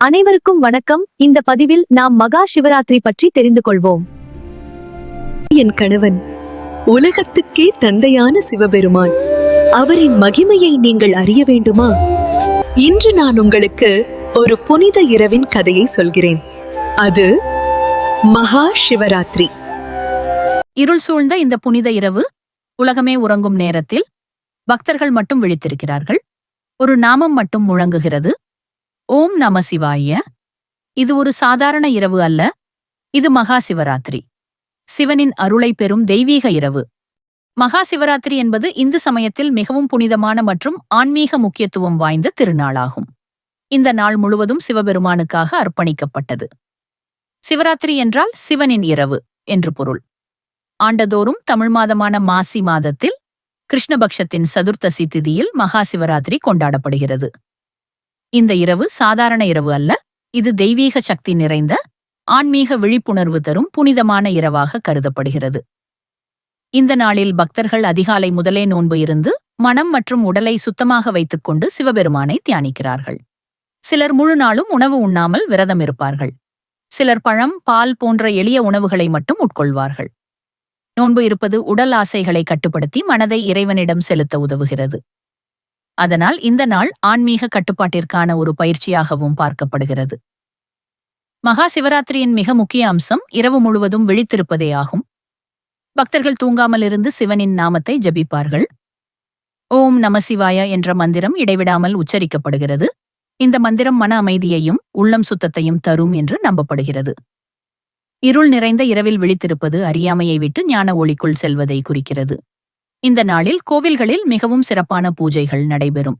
அனைவருக்கும் வணக்கம். இந்த பதிவில் நாம் மகா சிவராத்திரி பற்றி தெரிந்து கொள்வோம். என் கணவன் உலகத்துக்கே தந்தையான சிவபெருமான். அவரின் மகிமையை நீங்கள் அறிய வேண்டுமா? இன்று நான் உங்களுக்கு ஒரு புனித இரவின் கதையை சொல்கிறேன். அது மகா சிவராத்திரி. இருள் சூழ்ந்த இந்த புனித இரவு உலகமே உறங்கும் நேரத்தில் பக்தர்கள் மட்டும் விழித்திருக்கிறார்கள். ஒரு நாமம் மட்டும் முழங்குகிறது. ஓம் நம சிவாய. இது ஒரு சாதாரண இரவு அல்ல. இது மகா சிவராத்திரி. சிவனின் அருளை பெறும் தெய்வீக இரவு. மகா சிவராத்திரி என்பது இந்து சமயத்தில் மிகவும் புனிதமான மற்றும் ஆன்மீக முக்கியத்துவம் வாய்ந்த திருநாளாகும். இந்த நாள் முழுவதும் சிவபெருமானுக்காக அர்ப்பணிக்கப்பட்டது. சிவராத்திரி என்றால் சிவனின் இரவு என்று பொருள். ஆண்டதோறும் தமிழ் மாதமான மாசி மாதத்தில் கிருஷ்ணபக்ஷத்தின் சதுர்த்தசி திதியில் மகா சிவராத்திரி கொண்டாடப்படுகிறது. இந்த இரவு சாதாரண இரவு அல்ல. இது தெய்வீக சக்தி நிறைந்த ஆன்மீக விழிப்புணர்வு தரும் புனிதமான இரவாக கருதப்படுகிறது. இந்த நாளில் பக்தர்கள் அதிகாலை முதலே நோன்பு இருந்து மனம் மற்றும் உடலை சுத்தமாக வைத்துக்கொண்டு சிவபெருமானை தியானிக்கிறார்கள். சிலர் முழு நாளும் உணவு உண்ணாமல் விரதம் இருப்பார்கள். சிலர் பழம் பால் போன்ற எளிய உணவுகளை மட்டும் உட்கொள்வார்கள். நோன்பு இருப்பது உடல் ஆசைகளை கட்டுப்படுத்தி மனதை இறைவனிடம் செலுத்த உதவுகிறது. அதனால் இந்த நாள் ஆன்மீக கட்டுப்பாட்டிற்கான ஒரு பயிற்சியாகவும் பார்க்கப்படுகிறது. மகா சிவராத்திரியின் மிக முக்கிய அம்சம் இரவு முழுவதும் விழித்திருப்பதே ஆகும். பக்தர்கள் தூங்காமல் இருந்து சிவனின் நாமத்தை ஜபிப்பார்கள். ஓம் நம சிவாய என்ற மந்திரம் இடைவிடாமல் உச்சரிக்கப்படுகிறது. இந்த மந்திரம் மன அமைதியையும் உள்ளம் சுத்தத்தையும் தரும் என்று நம்பப்படுகிறது. இருள் நிறைந்த இரவில் விழித்திருப்பது அறியாமையை விட்டு ஞான ஒளிக்குள் செல்வதை குறிக்கிறது. இந்த நாளில் கோவில்களில் மிகவும் சிறப்பான பூஜைகள் நடைபெறும்.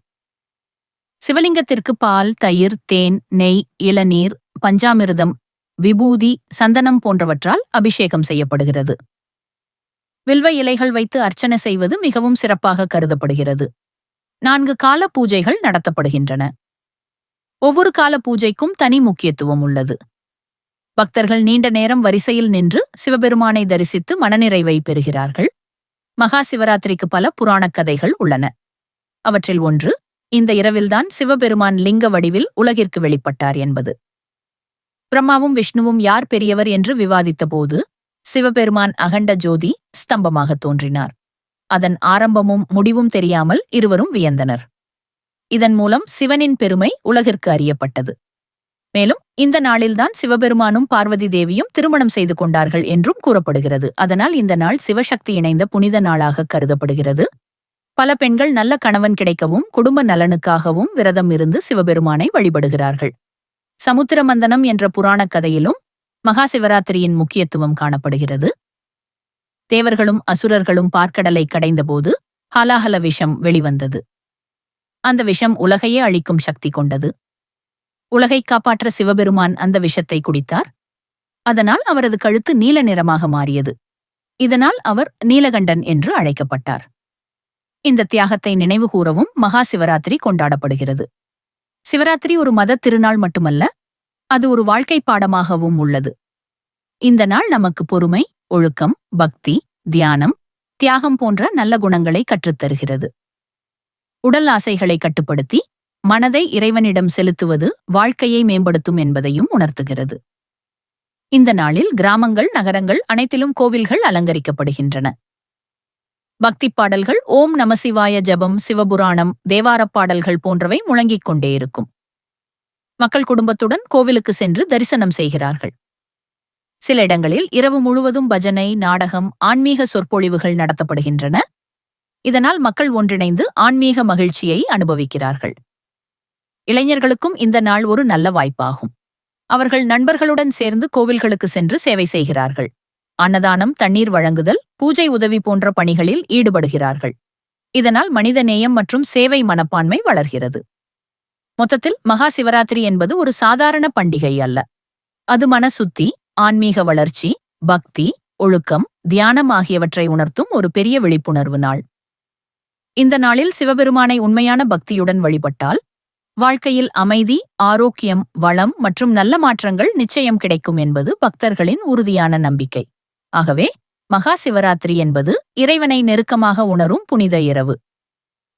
சிவலிங்கத்திற்கு பால் தயிர் தேன் நெய் இளநீர் பஞ்சாமிர்தம் விபூதி சந்தனம் போன்றவற்றால் அபிஷேகம் செய்யப்படுகிறது. வில்வ இலைகள் வைத்து அர்ச்சனை செய்வது மிகவும் சிறப்பாக கருதப்படுகிறது. நான்கு கால பூஜைகள் நடத்தப்படுகின்றன. ஒவ்வொரு கால பூஜைக்கும் தனி முக்கியத்துவம் உள்ளது. பக்தர்கள் நீண்ட நேரம் வரிசையில் நின்று சிவபெருமானை தரிசித்து மனநிறைவை பெறுகிறார்கள். மகா சிவராத்திரிக்கு பல புராணக் கதைகள் உள்ளன. அவற்றில் ஒன்று இந்த இரவில்தான் சிவபெருமான் லிங்க வடிவில் உலகிற்கு வெளிப்பட்டார் என்பது. பிரம்மாவும் விஷ்ணுவும் யார் பெரியவர் என்று விவாதித்தபோது சிவபெருமான் அகண்ட ஜோதி ஸ்தம்பமாக தோன்றினார். அதன் ஆரம்பமும் முடிவும் தெரியாமல் இருவரும் வியந்தனர். இதன் மூலம் சிவனின் பெருமை உலகிற்கு அறியப்பட்டது. மேலும் இந்த நாளில்தான் சிவபெருமானும் பார்வதி தேவியும் திருமணம் செய்து கொண்டார்கள் என்றும் கூறப்படுகிறது. அதனால் இந்த நாள் சிவசக்தி இணைந்த புனித நாளாக கருதப்படுகிறது. பல பெண்கள் நல்ல கணவன் கிடைக்கவும் குடும்ப நலனுக்காகவும் விரதம் இருந்து சிவபெருமானை வழிபடுகிறார்கள். சமுத்திரமந்தனம் என்ற புராணக் கதையிலும் மகா சிவராத்திரியின் முக்கியத்துவம் காணப்படுகிறது. தேவர்களும் அசுரர்களும் பார்க்கடலை கடைந்தபோது ஹலாஹல விஷம் வெளிவந்தது. அந்த விஷம் உலகையே அழிக்கும் சக்தி கொண்டது. உலகை காப்பாற்ற சிவபெருமான் அந்த விஷத்தை குடித்தார். அதனால் அவரது கழுத்து நீல நிறமாக மாறியது. இதனால் அவர் நீலகண்டன் என்று அழைக்கப்பட்டார். இந்த தியாகத்தை நினைவுகூறவும் மகா சிவராத்திரி கொண்டாடப்படுகிறது. சிவராத்திரி ஒரு மத திருநாள் மட்டுமல்ல அது ஒரு வாழ்க்கை பாடமாகவும் உள்ளது. இந்த நாள் நமக்கு பொறுமை ஒழுக்கம் பக்தி தியானம் தியாகம் போன்ற நல்ல குணங்களை கற்றுத்தருகிறது. உடல் ஆசைகளை கட்டுப்படுத்தி மனதை இறைவனிடம் செலுத்துவது வாழ்க்கையை மேம்படுத்தும் என்பதையும் உணர்த்துகிறது. இந்த நாளில் கிராமங்கள் நகரங்கள் அனைத்திலும் கோவில்கள் அலங்கரிக்கப்படுகின்றன. பக்திப் பாடல்கள் ஓம் நமசிவாய ஜபம் சிவபுராணம் தேவாரப் பாடல்கள் போன்றவை முழங்கிக் கொண்டே இருக்கும். மக்கள் குடும்பத்துடன் கோவிலுக்கு சென்று தரிசனம் செய்கிறார்கள். சில இடங்களில் இரவு முழுவதும் பஜனை நாடகம் ஆன்மீக சொற்பொழிவுகள் நடத்தப்படுகின்றன. இதனால் மக்கள் ஒன்றிணைந்து ஆன்மீக மகிழ்ச்சியை அனுபவிக்கிறார்கள். இளைஞர்களுக்கும் இந்த நாள் ஒரு நல்ல வாய்ப்பாகும். அவர்கள் நண்பர்களுடன் சேர்ந்து கோவில்களுக்கு சென்று சேவை செய்கிறார்கள். அன்னதானம் தண்ணீர் வழங்குதல் பூஜை உதவி போன்ற பணிகளில் ஈடுபடுகிறார்கள். இதனால் மனிதநேயம் மற்றும் சேவை மனப்பான்மை வளர்கிறது. மொத்தத்தில் மகா சிவராத்திரி என்பது ஒரு சாதாரண பண்டிகை அல்ல. அது மனசுத்தி ஆன்மீக வளர்ச்சி பக்தி ஒழுக்கம் தியானம் ஆகியவற்றை உணர்த்தும் ஒரு பெரிய விழிப்புணர்வு நாள். இந்த நாளில் சிவபெருமானை உண்மையான பக்தியுடன் வழிபட்டால் வாழ்க்கையில் அமைதி ஆரோக்கியம் வளம் மற்றும் நல்ல மாற்றங்கள் நிச்சயம் கிடைக்கும் என்பது பக்தர்களின் உறுதியான நம்பிக்கை. ஆகவே மகா சிவராத்திரி என்பது இறைவனை நெருக்கமாக உணரும் புனித இரவு.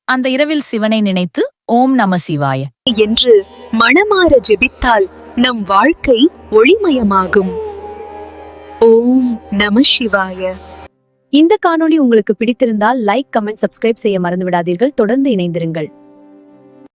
அந்த இரவில் சிவனை நினைத்து ஓம் நம சிவாய. என்று மனமாற ஜெபித்தால் நம் வாழ்க்கை ஒளிமயமாகும். ஓம் நம சிவாய. இந்த காணொளி உங்களுக்கு பிடித்திருந்தால் லைக் கமெண்ட் சப்ஸ்கிரைப் செய்ய மறந்துவிடாதீர்கள். தொடர்ந்து இணைந்திருங்கள்.